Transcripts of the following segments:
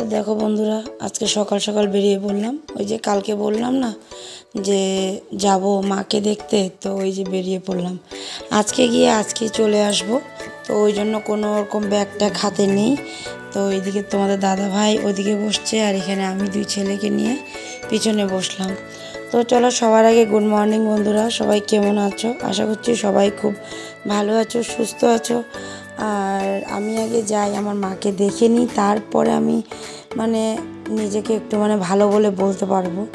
তো দেখো বন্ধুরা, আজকে সকাল সকাল বেরিয়ে পড়লাম। ওই যে কালকে বললাম না যে যাব মাকে দেখতে, তো ওই যে বেরিয়ে পড়লাম। আজকে গিয়ে আজকে চলে আসব। তো ওই জন্য কোনো রকম ব্যাগটা খাতে নেই। তো ওইদিকে তোমাদের দাদা ভাই ওদিকে বসছে, আর এখানে আমি দুই ছেলেকে নিয়ে পিছনে বসলাম। তো চলো সবার আগে গুড মর্নিং বন্ধুরা, সবাই কেমন আছো? আশা করছি সবাই খুব ভালো আছো, সুস্থ আছো। আর আমি আগে যাই, আমার মাকে দেখে নিই, তারপরে আমি মানে নিজেকে একটু মানে ভালো বলে বলতে পারব।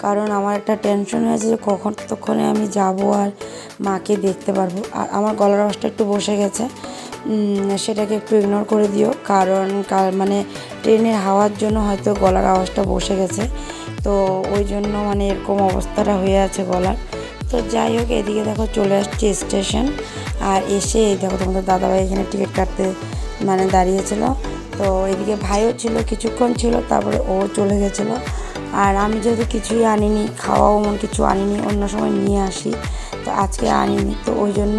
কারণ আমার একটা টেনশন হয়েছে যে কখন ততক্ষণে আমি যাব আর মাকে দেখতে পারব। আর আমার গলার আওয়াজটা একটু বসে গেছে। সেটাকে একটু ইগনোর করে দিও। কারণ কাল- মানে ট্রেনের হাওয়ার জন্য হয়তো গলার আওয়াজটা বসে গেছে। তো ওই জন্য মানে এরকম অবস্থাটা হয়ে আছে গলার। তো যাই হোক, এদিকে দেখো চলে আসছি স্টেশন। আর এসে এই দেখো তোমাদের দাদাভাই এখানে টিকিট কাটতে মানে দাঁড়িয়েছিল। তো এদিকে ভাইও ছিল, কিছুক্ষণ ছিল, তারপরে ও চলে গেছিল। আর আমি যেহেতু কিছুই আনিনি, খাওয়াও এমন কিছু আনিনি, অন্য সময় নিয়ে আসি। তো আজকে আনিনি, তো ওই জন্য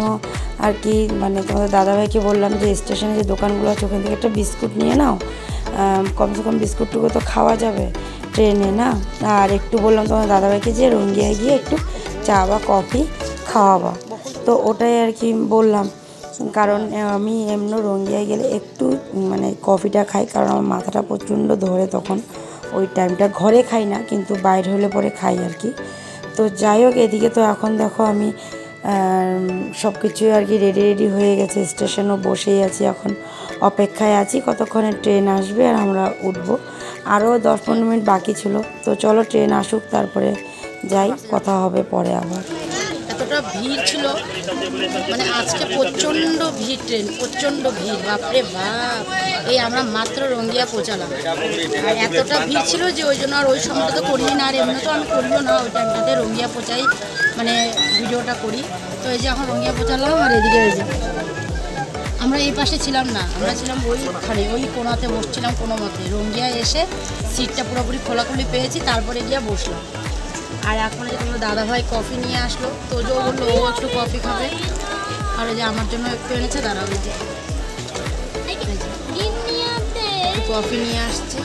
আর কি মানে তোমাদের দাদাভাইকে বললাম যে, স্টেশনে যে দোকানগুলো আছে, ওখান থেকে একটা বিস্কুট নিয়ে নাও। কমসে কম বিস্কুটটুকু তো খাওয়া যাবে ট্রেনে, না? আর একটু বললাম তোমার দাদাভাইকে যে, রঙ্গিয়ায় গিয়ে একটু চা বা কফি খাওয়াবা। তো ওটাই আর কি বললাম। কারণ আমি এমনি রঙ্গিয়ায় গেলে একটু মানে কফিটা খাই, কারণ আমার মাথাটা প্রচণ্ড ধরে তখন। ওই টাইমটা ঘরে খাই না, কিন্তু বাইরে হলে পরে খাই আর কি। তো যাই হোক, এদিকে তো এখন দেখো আমি সব কিছুই আর কি রেডি রেডি হয়ে গেছে। স্টেশনও বসেই আছি এখন। অপেক্ষায় আছি, কতক্ষণে ট্রেন আসবে আর আমরা উঠবো। আরও দশ পনেরো মিনিট বাকি ছিল। তো চলো ট্রেন আসুক, তারপরে যাই, কথা হবে পরে আবার। এতটা ভিড় ছিল। মানে আজকে প্রচণ্ড ভিড় ট্রেন, প্রচণ্ড ভিড়, বাপরে বাপ। এই আমরা মাত্র রঙ্গিয়া পৌঁছালাম। আর এতটা ভিড় ছিল যে ওই জন্য আর ওই সময়টা তো করিনি না, আর এমনি তো আমি করিও না, ওই টাইমটাতে রঙ্গিয়া পৌঁছাই মানে ভিডিওটা করি। তো এই যে এখন রঙ্গিয়া পৌঁছালাম, আর এদিকে এই যে আমরা এই পাশে ছিলাম না, আমরা ছিলাম ওইখানে ওই কোনাতে বসছিলাম কোনো মতে। রঙ্গিয়া এসে সিটটা পুরোপুরি খোলাখুলি পেয়েছি, তারপরে গিয়ে বসলাম। আর এখন যে তোমার দাদাভাই কফি নিয়ে আসলো, তো যে বলল, ও একটু কফি খাবে। আর ওই যে আমার জন্য একটু এনেছে, দাঁড়াও এই যে। কফি নিয়ে আসছে।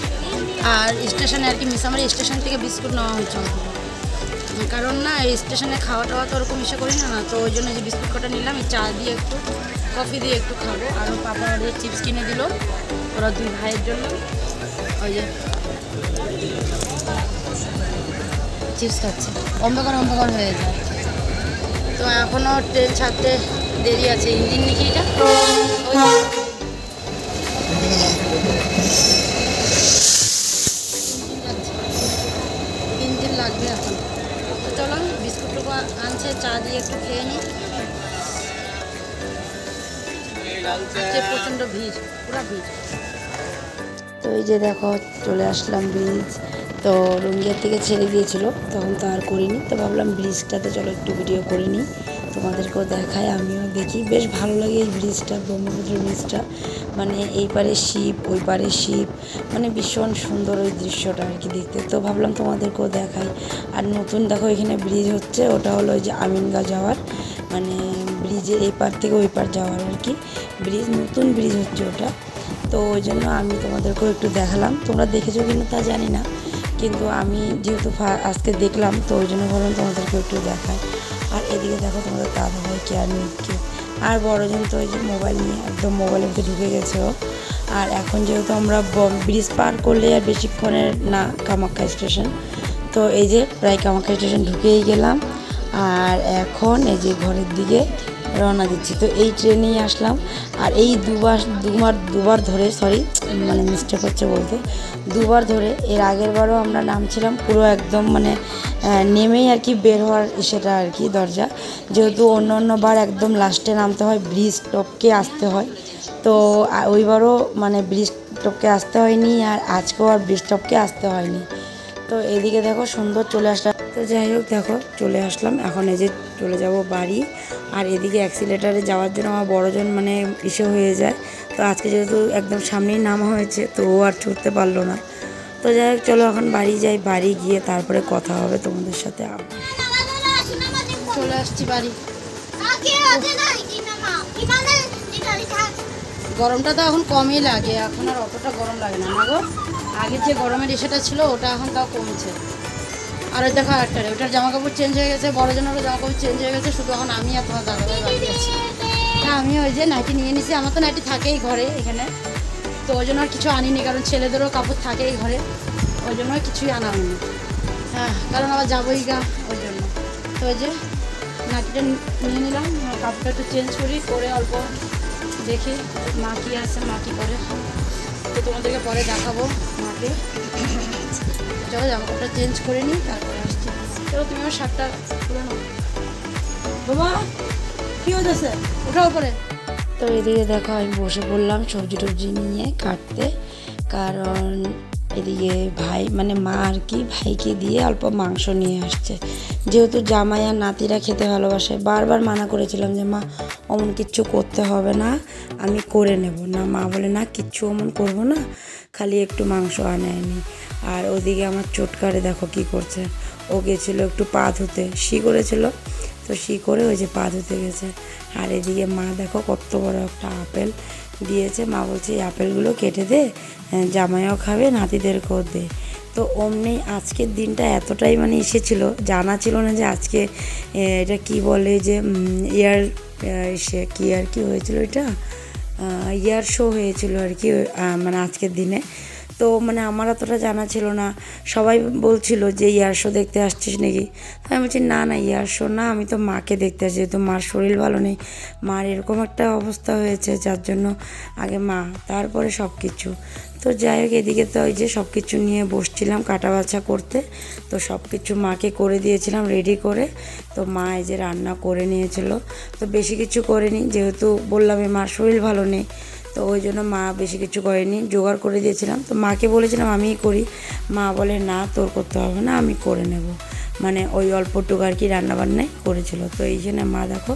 আর স্টেশনে আর কি মিসামারি স্টেশন থেকে বিস্কুট নেওয়া হয়েছে। কারণ না, এই স্টেশনে খাওয়া টাওয়া তো ওরকম ইসে করি না না তো ওই জন্য যে বিস্কুট কটা নিলাম চা দিয়ে একটু কফি দিয়ে একটু খাব। আর পাপা ওদের চিপস কিনে দিল, ওরা দুই ভাইয়ের জন্য। ওই যে চিপস খাচ্ছে। অন্ধকার অন্ধকার হয়ে যায় তো এখনও ট্রেন ছাড়তে দেরি আছে। ইঞ্জিন নাকি এটা? দিন লাগবে এখন। তো চলো, বিস্কুটটুকু আনছে, চা দিয়ে একটু খেয়ে নিই প্রচণ্ড ভিড়, পুরো ভিড়। তো এই যে দেখো, চলে আসলাম ব্রিজ তো রঙ্গিয়ার থেকে ছেড়ে দিয়েছিল তখন তো আর করিনি। তো ভাবলাম ব্রিজটাতে চলো, একটু ভিডিও করে নিই। তোমাদেরকেও দেখায় আমিও দেখি। বেশ ভালো লাগে এই ব্রিজটা ব্রহ্মপুত্র ব্রিজটা মানে এই পারে শিপ ওই পারে শিব। মানে ভীষণ সুন্দর ওই দৃশ্যটা আর কি দেখতে। তো ভাবলাম তোমাদেরকেও দেখাই। আর নতুন দেখো, এখানে ব্রিজ হচ্ছে, ওটা হলো ওই যে আমিনগা যাওয়ার। মানে ব্রিজের এই পার থেকে ওই পার যাওয়ার আর কি। ব্রিজ নতুন ব্রিজ হচ্ছে ওটা। তো ওই জন্য আমি তোমাদেরকেও একটু দেখালাম। তোমরা দেখেছ কিনা তা জানি না, কিন্তু আমি যেহেতু আজকে দেখলাম, তো ওই জন্য বললাম তোমাদেরকে একটু দেখাই। আর এদিকে দেখো তোমাদের দাদা ভাই কে আর নিচ্ছে আর বড়জন তো ওই যে মোবাইল নিয়ে একদম মোবাইলের মধ্যে ঢুকে গেছে আর এখন যেহেতু আমরা ব্রিজ পার করলে আর বেশিক্ষণের না কামাখ্যা স্টেশন, তো এই যে প্রায় কামাখ্যা স্টেশন ঢুকেই গেলাম। আর এখন এই যে ঘরের দিকে রওনা দিচ্ছি। তো এই ট্রেনেই আসলাম। আর এই দুবার দুবার দুবার ধরে সরি মানে মিস্টেক হচ্ছে বলতে, দুবার ধরে এর আগের বারও আমরা নামছিলাম, পুরো একদম মানে নেমেই আর কি বের হওয়ার সেটা আর কি দরজা। যেহেতু অন্য অন্য বার একদম লাস্টে নামতে হয়, ব্রিজ টপকে আসতে হয়। তো ওইবারও মানে ব্রিজ টপকে আসতে হয়নি আর আজকেও আর ব্রিজ টপকে আসতে হয়নি। তো এদিকে দেখো সুন্দর চলে আসলাম। তো যাই হোক দেখো, চলে আসলাম। এখন এই যে চলে যাব বাড়ি। আর এদিকে অ্যাক্সিলেটারে যাওয়ার জন্য আমার বড়জন মানে ইসে হয়ে যায়। তো আজকে যেহেতু একদম সামনেই নামা হয়েছে, তো ও আর ছুটতে পারল না। তো যাই হোক, চলো এখন বাড়ি যাই, বাড়ি গিয়ে তারপরে কথা হবে তোমাদের সাথে চলে আসছি বাড়ি। গরমটা তো এখন কমই লাগে, এখন আর অতটা গরম লাগে না। গো আগে যে গরমের ইসেটা ছিল, ওটা এখন তাও কমছে। আর ওই দেখো একটা ওটার জামা কাপড় চেঞ্জ হয়ে গেছে, বড় জনেরও জামা কাপড় চেঞ্জ হয়ে গেছে, শুধু এখন আমি আর তোমার বাকি আছি তা আমি ওই যে নাইটি নিয়ে নিছি, আমার তো নাইটি থাকেই ঘরে এখানে। তো ওই জন্য আর কিছু আনিনি, কারণ ছেলেদেরও কাপড় থাকেই ঘরে। ওই জন্য কিছুই আনা হয়নি। হ্যাঁ কারণ আবার যাবোই গা, ওই জন্য। তো ওই যে নাইটিটা নিয়ে নিলাম কাপড়টা একটু চেঞ্জ করি করে অল্প দেখি মা কী আছে, মা কী করে। তো তোমাদেরকে পরে দেখাবো মাকে চলো জামা কাপড়টা চেঞ্জ করে নিই, তারপরে আসছি। চলো তুমি আমার শার্টটা খুলে নাও। বাবা, কী হয়েছে ওঠাও পরে তো এদিকে দেখো, আমি বসে পড়লাম সবজি টবজি নিয়ে কাটতে, কারণ এদিকে ভাই মানে মা আর কি, ভাইকে দিয়ে অল্প মাংস নিয়ে আসছে। যেহেতু জামাই আর নাতিরা খেতে ভালোবাসে, বারবার মানা করেছিলাম যে, মা, অমন কিচ্ছু করতে হবে না, আমি করে নেব। না, মা বলে, না, কিচ্ছু অমন করব না, খালি একটু মাংস আনায়নি আর ওদিকে আমার চোটকারে দেখো কি করছে। ও গেছিল একটু পা ধুতে, শি করেছিল, তো শি করে ওই যে পা ধুতে গেছে। আর এদিকে মা দেখো কত বড় একটা আপেল দিয়েছে। মা বলছে আপেলগুলো কেটে দে হ্যাঁ, জামাইও খাবে নাতিদেরকেও দে তো অমনি আজকের দিনটা এতটাই মানে এসেছিল জানা ছিল না যে আজকে এটা কি বলে যে ইয়ার সে কী আর কি হয়েছিল এটা? ইয়ার শো হয়েছিল আর কি মানে আজকের দিনে। তো মানে আমার অতটা জানা ছিল না। সবাই বলছিল যে, ইয়ার শো দেখতে আসছিস নাকি? তো আমি বলছি, না না, ইয়ার শো না, আমি তো মাকে দেখতে আসছি যেহেতু মার শরীর ভালো নেই। মার এরকম একটা অবস্থা হয়েছে, যার জন্য আগে মা, তারপরে সব কিছু তো যাই হোক, এদিকে তো ওই যে সব কিছু নিয়ে বসছিলাম কাটা বাছা করতে। তো সব কিছু মাকে করে দিয়েছিলাম রেডি করে। তো মা এই যে রান্না করে নিয়েছিল। তো বেশি কিছু করেনি, যেহেতু বললামই মার শরীর ভালো নেই। তো ওই জন্য মা বেশি কিছু করেনি, জোগাড় করে দিয়েছিলাম। তো মাকে বলেছিলাম, আমিই করি। মা বলে, না, তোর করতে হবে না, আমি করে নেব। মানে ওই অল্পটুকু আর কি রান্নাবান্নাই করেছিল। তো এই জন্য মা দেখো,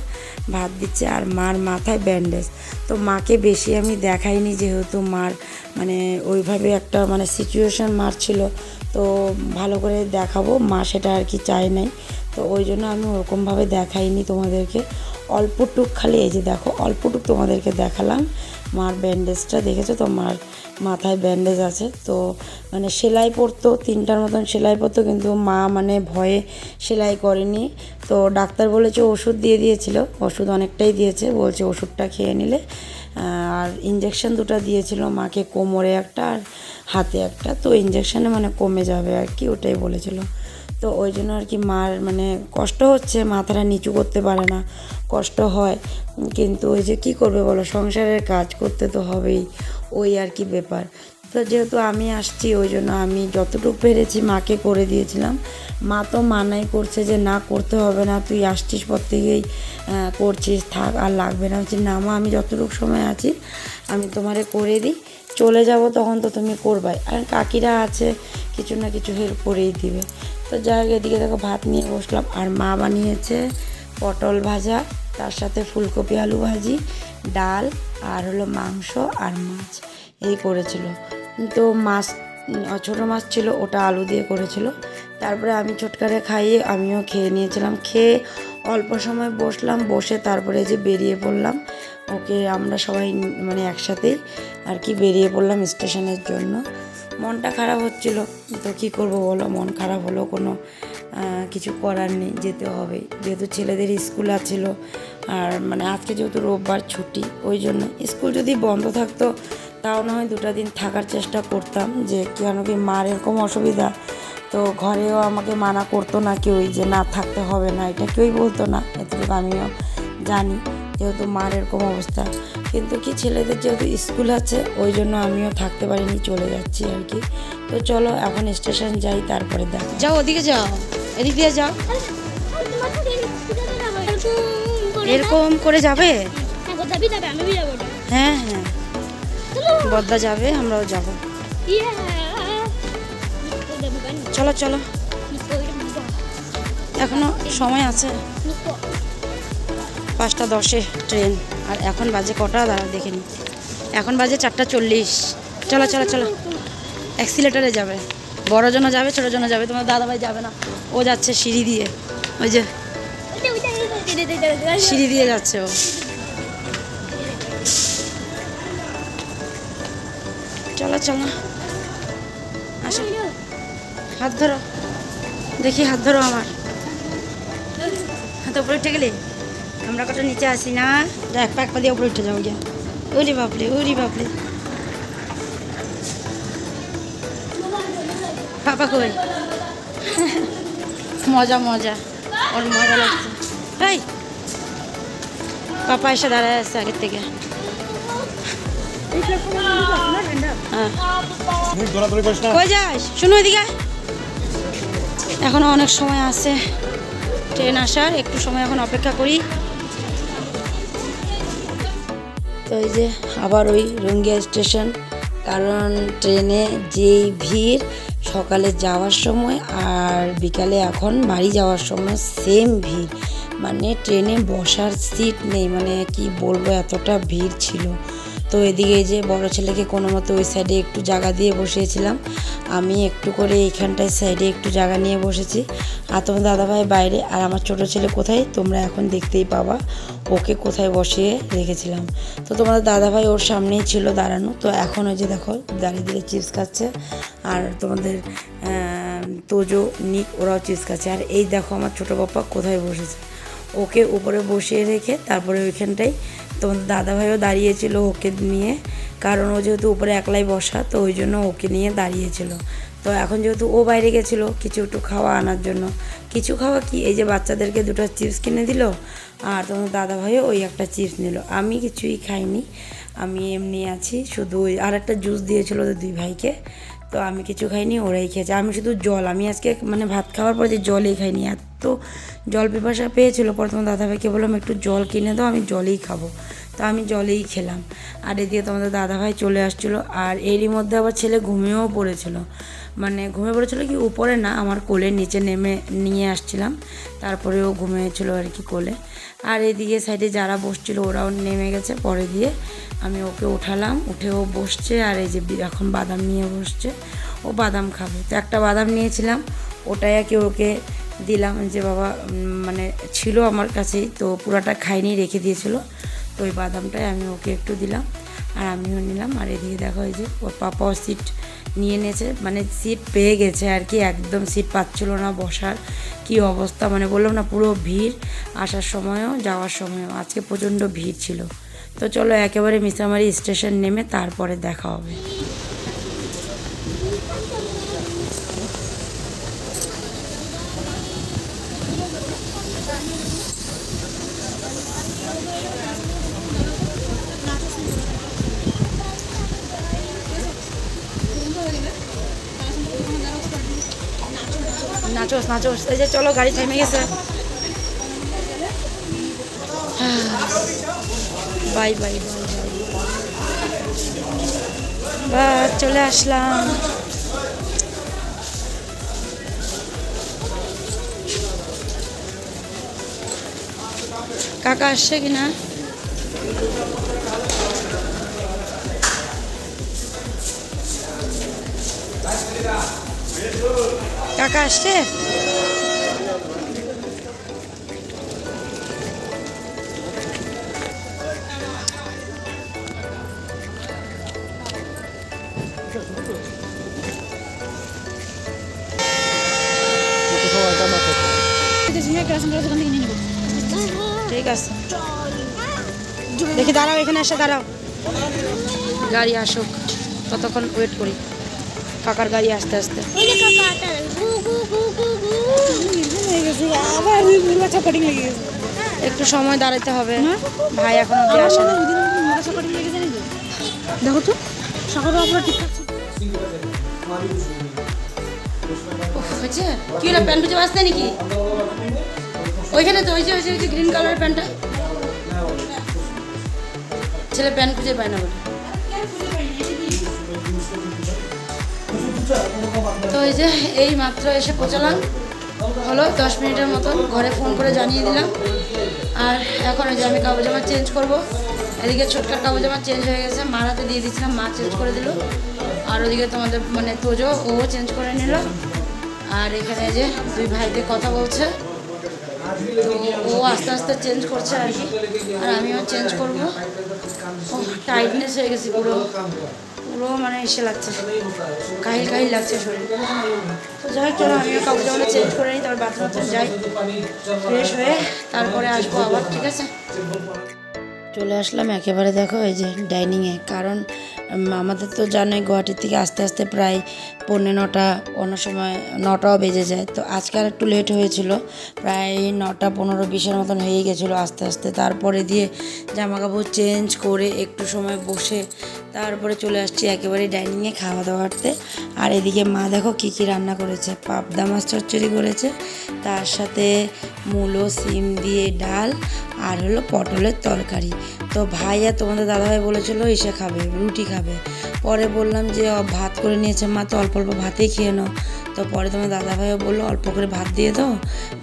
ভাত দিচ্ছে আর মার মাথায় ব্যান্ডেজ। তো মাকে বেশি আমি দেখাইনি যেহেতু মার মানে ওইভাবে একটা মানে সিচুয়েশান মার ছিল। তো ভালো করে দেখাবো, মা সেটা আর কি চায় নাই। তো ওই জন্য আমি ওরকমভাবে দেখাইনি তোমাদেরকে। অল্পটুক খালি এই যে দেখো অল্পটুক তোমাদেরকে দেখালাম। মার ব্যান্ডেজটা দেখেছ? তো মার মাথায় ব্যান্ডেজ আছে। তো মানে সেলাই পরতো, তিনটার মতন সেলাই পরতো, কিন্তু মা মানে ভয়ে সেলাই করেনি। তো ডাক্তার বলেছে ওষুধ দিয়ে দিয়েছিল, ওষুধ অনেকটাই দিয়েছে, বলছে ওষুধটা খেয়ে নিলে। আর ইঞ্জেকশন দুটো দিয়েছিল, মাকে কোমরে একটা আর হাতে একটা, তো ইঞ্জেকশানে মানে কমে যাবে আর কি, ওটাই বলেছিল। তো ওই জন্য আর কি মার মানে কষ্ট হচ্ছে, মাথাটা নিচু করতে পারে না, কষ্ট হয়। কিন্তু ওই যে কি করবে বলো, সংসারের কাজ করতে তো হবেই, ওই আর কি ব্যাপার। তো যেহেতু আমি আসছি, ওই জন্য আমি যতটুকু পেরেছি মাকে করে দিয়েছিলাম। মা তো মানাই করছে যে না, করতে হবে না, তুই আসছিস পর থেকেই করছিস, থাক, আর লাগবে না। বলছি, না মা, আমি যতটুকু সময় আছি, আমি তোমারে করে দিই। চলে যাব তখন তো তুমি করবাই। আর কাকিরা আছে, কিছু না কিছু হেল্প করেই দিবে। তো যাই হোক, এদিকে দেখো ভাত নিয়ে বসলাম। আর মা বানিয়েছে পটল ভাজা, তার সাথে ফুলকপি, আলু ভাজি, ডাল, আর হলো মাংস আর মাছ। এই করেছিল। তো মাছ ছোটো মাছ ছিল, ওটা আলু দিয়ে করেছিল। তারপরে আমি ছোটকারে খাইয়ে আমিও খেয়ে নিয়েছিলাম। খেয়ে অল্প সময় বসলাম, বসে তারপরে যে বেরিয়ে পড়লাম। ওকে আমরা সবাই মানে একসাথেই আর কি বেরিয়ে পড়লাম স্টেশনের জন্য। মনটা খারাপ হচ্ছিল। তো কী করব বলো? মন খারাপ হলো কোনো কিছু করার নেই, যেতে হবে। যেহেতু ছেলেদের স্কুল আছিল, আর মানে আজকে যেহেতু রোববার ছুটি, ওই জন্য স্কুল যদি বন্ধ থাকতো, তাও না হয় দুটো দিন থাকার চেষ্টা করতাম যে কেন কি মার এরকম অসুবিধা। তো ঘরেও আমাকে মানা করতো না কেউই যে না থাকতে হবে না, এটা কেউই বলতো না, এতটুকু আমিও জানি। যেহেতু মার এরকম অবস্থা। কিন্তু কি ছেলেদের যেহেতু স্কুল আছে, ওই জন্য আমিও থাকতে পারিনি, চলে যাচ্ছি আর কি। তো চলো, এখন স্টেশন যাই, তারপরে দেখ। যাও, ওদিকে যাও। এদিক দিয়ে যাও। এরকম করে যাবে? হ্যাঁ হ্যাঁ। বদ্দা যাবে, আমরাও যাব। চলো চলো। এখনও সময় আছে? পাঁচটা দশে ট্রেন। আর এখন বাজে কটা? দাঁড়া, দেখে নি। এখন বাজে চারটা চল্লিশ। চলো চলো চলো। অ্যাক্সিলেটারে যাবে। বড় জন্য যাবে, ছোটো জন্য যাবে। তোমার দাদাভাই যাবে না। ও যাচ্ছে সিঁড়ি দিয়ে। ওই যে সিঁড়ি দিয়ে যাচ্ছে ও। চলো চলো। হাত ধরো। দেখি হাত ধরো আমার। হাত উপরে উঠে গেলে? আমরা কত নিচে আসি না? এক পাক পা দিয়ে উপরে উঠে যাও গিয়া। উরি বাপরে উরি বাপরে। পাপা কই? মজা মজা। ওর মজা লাগছে। তাই পাপা এসে দাঁড়ায় আছে আগের থেকে। হ্যাঁ। কই শুনো এদিকে। আয়। এখনও অনেক সময় আছে। ট্রেন আসার, একটু সময় এখন অপেক্ষা করি। এই যে আবার ওই রঙ্গিয়া স্টেশন। কারণ ট্রেনে যেই ভিড়, সকালে যাওয়ার সময় আর বিকালে এখন বাড়ি যাওয়ার সময় সেম ভিড়। মানে ট্রেনে বসার সিট নেই মানে কি বলব, এতটা ভিড় ছিল। তো এদিকে যে বড় ছেলেকে কোনো মতো ওই সাইডে একটু জায়গা দিয়ে বসিয়েছিলাম। আমি একটু করে এইখানটায় সাইডে একটু জায়গা নিয়ে বসেছি। আর তোমার দাদাভাই বাইরে, আর আমার ছোট ছেলে কোথায়? তোমরা এখন দেখতেই পাবা। ওকে কোথায় বসিয়ে রেখেছিলাম। তো তোমাদের দাদাভাই ওর সামনেই ছিল দাঁড়ানো। তো এখন ওই যে দেখো, দাঁড়িয়ে দাঁড়িয়ে চিপস খাচ্ছে। আর তোমাদের তোজো, নিক, ওরাও চিপস খাচ্ছে। আর এই দেখো আমার ছোটো পাপা কোথায় বসেছে। ওকে উপরে বসিয়ে রেখে তারপরে ওইখানটায় তোমাদের দাদাভাইও দাঁড়িয়েছিল ওকে নিয়ে, কারণ ও যেহেতু উপরে একলাই বসা, তো ওই জন্য ওকে নিয়ে দাঁড়িয়েছিল। তো এখন যেহেতু ও বাইরে গেছিল, কিছু একটু খাওয়া আনার জন্য। কিছু খাওয়া কি? এই যে বাচ্চাদেরকে দুটো চিপস কিনে দিল, আর তোমার দাদাভাইও ওই একটা চিপস নিল। আমি কিছুই খাইনি, আমি এমনি আছি, শুধু ওই আর একটা জুস দিয়েছিল দুই ভাইকে। তো আমি কিছু খাইনি, ওরাই খেয়েছে। আমি শুধু জল, আমি আজকে মানে ভাত খাওয়ার পর যে জলই খাইনি, এত জল পিপাসা পেয়েছিল। প্রথম দাদাভাইকে বললাম, একটু জল কিনে দাও, আমি জলই খাব। তো আমি জলেই খেলাম। আর এদিকে তোমাদের দাদাভাই চলে আসছিল, আর এরই মধ্যে আবার ছেলে ঘুমিয়েও পড়েছিল। মানে ঘুমিয়ে পড়েছিল কি উপরে না, আমার কোলের নিচে নেমে নিয়ে আসছিলাম। তারপরে ও ঘুমিয়েছিল আর কি কোলে। আর এদিকে সাইডে যারা বসছিল ওরাও নেমে গেছে, পরে দিয়ে আমি ওকে উঠালাম, উঠে ও বসছে, আর এই যে এখন বাদাম নিয়ে বসছে, ও বাদাম খাবে। তো একটা বাদাম নিয়েছিলাম, ওটাই আর কি ওকে দিলাম যে বাবা মানে ছিল আমার কাছেই, তো পুরাটা খাইনি, রেখে দিয়েছিল। তো ওই বাদামটাই আমি ওকে একটু দিলাম আর আমিও নিলাম। আর এদিকে দেখো যে ওর পাপাও সিট নিয়ে নিয়েছে। মানে সিট পেয়ে গেছে আর কি, একদম সিট পাচ্ছিল না বসার। কি অবস্থা মানে বললাম না পুরো ভিড় আসার সময়ও, যাওয়ার সময়ও। আজকে প্রচণ্ড ভিড় ছিল। তো চলো একেবারে মিসামারি স্টেশন নেমে তারপরে দেখা হবে। Nachos nachos. এই যে চলো, গাড়ি থেমে গেছে। বাই বাই বা চলে আসলাম। কাকা আসছে কি কাকা আসছে? ঠিক আছে। দেখি দাঁড়াও এখানে এসে দাঁড়াও। গাড়ি আসুক ততক্ষণ ওয়েট করি। কাকার গাড়ি আসতে আসতে। একটু সময় দাঁড়াতে হবে। ভাই এখন অব্দি আসে না। দেখো তো সকালে আপনার ঠিকঠাক কি হলো প্যান্ট খুঁজে বাঁচতে নাকি? ওইখানে তো ওই যে ওই যে ওই যে গ্রিন কালারের প্যান্টটা। ছেলে প্যান্ট খুঁজে পায় না বলে তো এই যে এই মাত্র এসে পৌঁছালাম। হলো দশ মিনিটের মতন ঘরে ফোন করে জানিয়ে দিলাম। আর এখন ওই যে আমি কাগজ জামা চেঞ্জ করব। এদিকে ছোটকার কাগজ জামা চেঞ্জ হয়ে গেছে। মার হাতে দিয়ে দিয়েছিলাম, মা চেঞ্জ করে দিল। আর ওদিকে তোমাদের মানে তোজো ও চেঞ্জ করে নিল। আর এখানে যে দুই ভাইতে কথা বলছে। ও আস্তে আস্তে চেঞ্জ করছে আর কি। আর আমিও চেঞ্জ করব। টাইটনেস হয়ে গেছি পুরো। পুরো মানে এসে লাগছে কাহিল কাহিল লাগছে শরীর। তো যাই হোক, চলো আমিও কাপড় জামাটা চেঞ্জ করে নিই, তারপর বাথরুম যাই। ফ্রেশ হয়ে তারপরে আসব আবার, ঠিক আছে? চলে আসলাম একেবারে দেখো, এই যে ডাইনিংয়ে কারণ আমাদের তো জানোই গুয়াহাটির থেকে আস্তে আস্তে প্রায় পৌনে নটা, অন্য সময় নটাও বেজে যায়। তো আজকে আর একটু লেট হয়েছিল। প্রায় নটা পনেরো বিশের মতন হয়ে গেছিল আস্তে আস্তে। তারপরে দিয়ে জামা কাপড় চেঞ্জ করে একটু সময় বসে তারপরে চলে আসছি একেবারে ডাইনিংয়ে খাওয়া দাওয়াতে আর এদিকে মা দেখো কী কী রান্না করেছে, পাবদা মাছ চচ্চড়ি করেছে, তার সাথে মূলো, সিম দিয়ে ডাল, আর হলো পটলের তরকারি। তো ভাইয়া তোমাদের দাদাভাই বলেছিল এসে খাবে, রুটি খাবে। পরে বললাম যে ভাত করে নিয়েছে মা, তো অল্প অল্প ভাতেই খেয়ে নাও। তো পরে তোমার দাদাভাইও বলল, অল্প করে ভাত দিয়ে দাও।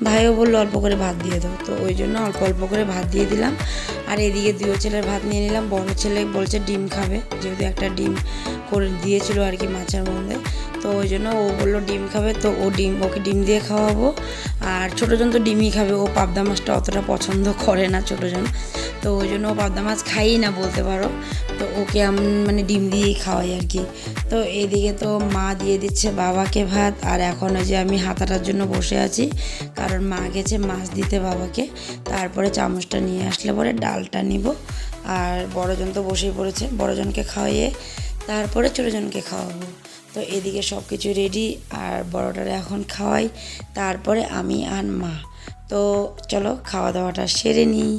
ভাইও বলল, অল্প করে ভাত দিয়ে দাও। তো ওই জন্য অল্প অল্প করে ভাত দিয়ে দিলাম। আর এদিকে দুই ছেলের ভাত নিয়ে নিলাম। বড় ছেলে বলছে ডিম খাবে, যেহেতু একটা ডিম করে দিয়েছিল আর কি মাছের মধ্যে। তো ওই জন্য ও বলল ডিম খাবে, তো ও ডিম, ওকে ডিম দিয়ে খাওয়াবো। আর ছোটোজন তো ডিমই খাবে, ও পাবদা মাছটা অতটা পছন্দ করে না ছোটোজন তো ওই জন্য ও পাবদা মাছ খাই না বলতে পারো। তো ওকে আমি মানে ডিম দিয়েই খাওয়াই আর কি। তো এদিকে তো মা দিয়ে দিচ্ছে বাবাকে ভাত, আর এখন ওই যে আমি হাতাটার জন্য বসে আছি। কারণ মা গেছে মাছ দিতে বাবাকে। তারপরে চামচটা নিয়ে আসলে পরে ডালটা নিব। আর বড়জন তো বসেই পড়েছে বড়জনকে খাওয়াইয়ে তারপরে ছোটোজনকে খাওয়াবো। তো এদিকে সব কিছু রেডি আর বড়টারে এখন খাওয়াই তারপরে আমি আর মা। তো চলো খাওয়া দাওয়াটা সেরে নিই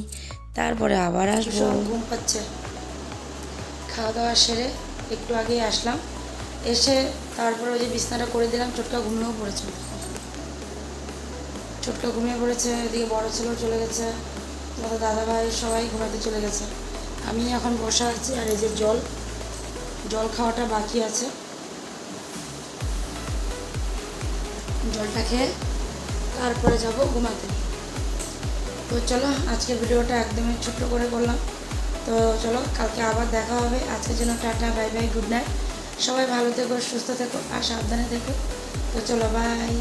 তারপরে আবার আসব। ঘুম পাচ্ছে। খাওয়া দাওয়া সেরে একটু আগেই আসলাম। এসে তারপরে ওই যে বিছনাটা করে দিলাম ছোটকা ঘুমিয়েও পড়েছে। ছোটকা ঘুমিয়ে পড়েছে এদিকে বড় ছেলেও চলে গেছে। তোমাদের দাদা ভাই সবাই ঘুমাতে চলে গেছে। আমি এখন বসে আছি আর এই যে জল। জল খাওয়াটা বাকি আছে। জলটা খেয়ে তারপরে যাব ঘুমাতে। তো চলো, আজকের ভিডিওটা একদমই ছোট্ট করে করলাম। তো চলো, কালকে আবার দেখা হবে। আজকের জন্য tata, bye bye, good night. সবাই ভালো থেকো, সুস্থ থেকো, আর সাবধানে থেকো। তো চলো, বাই।